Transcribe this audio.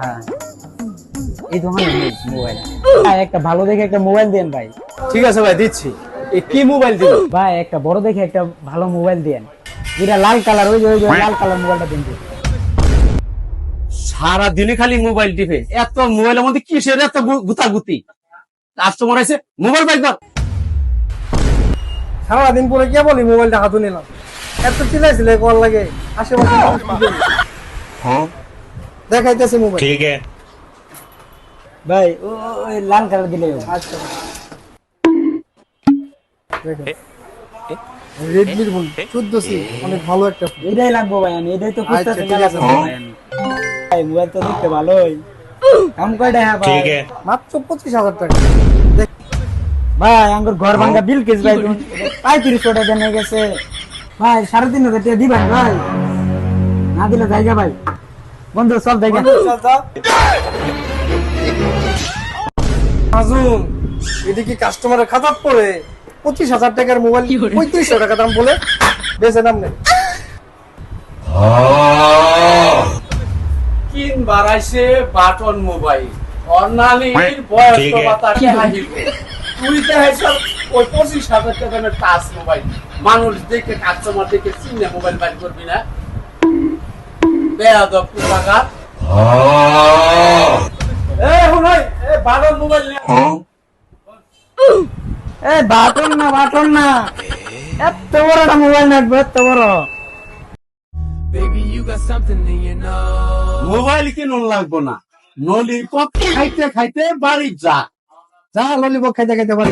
হ্যাঁ। এই দোকানে মোবাইল ভাই একটা ভালো দেখে একটা মোবাইল দেন ভাই। ঠিক আছে ভাই দিচ্ছি। এ কি মোবাইল দিল? ভাই একটা বড় দেখে একটা ভালো মোবাইল দেন। যেটা লাল কালার ওই যে ওই যে লাল কালার মোবাইলটা দিন সারা দিনে খালি মোবাইল টিপে। এত মোবাইলের মধ্যে কিসের এত গুতাগুতি? কাস্টমার আছে মোবাইল বাইক দাও সারাদিন পরে কে বলি মোবাইলটা হাতে নিলাম। এত চিল্লাইছিলে কল লাগে আশেপাশে বলে? দেখাইতেছে মোবাইল। ঠিক আছে। ভাই ও লাল কালার দিলে আচ্ছা। রেডমির ফোন চোদ্দ সি অনেক ভালো একটা ফোন এটাই লাগবো ভাই আমি এটাই তো আচ্ছা, খুঁজতে ঠিক আছে। ভাই মোবাইল তো দেখতে ভালোই। কাম কয়টা হ্যাঁ ভাই? ঠিক আছে। মাত্র পঁচিশ হাজার টাকা। ভাই আঙ্গুর ঘর ভাঙা বিল কেস ভাই তুমি পঁয়ত্রিশশো টাকা নিয়ে গেছে। ভাই সারা দিন হাজার দিবেন ভাই। না দিলে জায়গা ভাই। বন্ধু সব জায়গা মাজুন এদিকে কাস্টমারের খাতার পরে পঁচিশ হাজার টাকার মোবাইল পঁয়ত্রিশশো টাকা দাম বলে বেছে নাম নেই কিন বাড়াইছে বাটন মোবাইল অর্নালির বয়স তো তুই তো হেসব ওই পঁচিশ হাজার টাকা দামের টাচ মোবাইল মানুষ দেখে কাস্টমার দেখে চিনে মোবাইল বাইর করবি না। বেয়াদব টাকা এ হুনাই এ বাটন মোবাইল নে। এ বাটন না বাটন না। এত বড় একটা মোবাইল নাটবো এত বড়। মোবাইল কিনুন লাগবো না? খাইতে খাইতে বাড়ি যা। যা ললিপপ খাইতে খাইতে পারি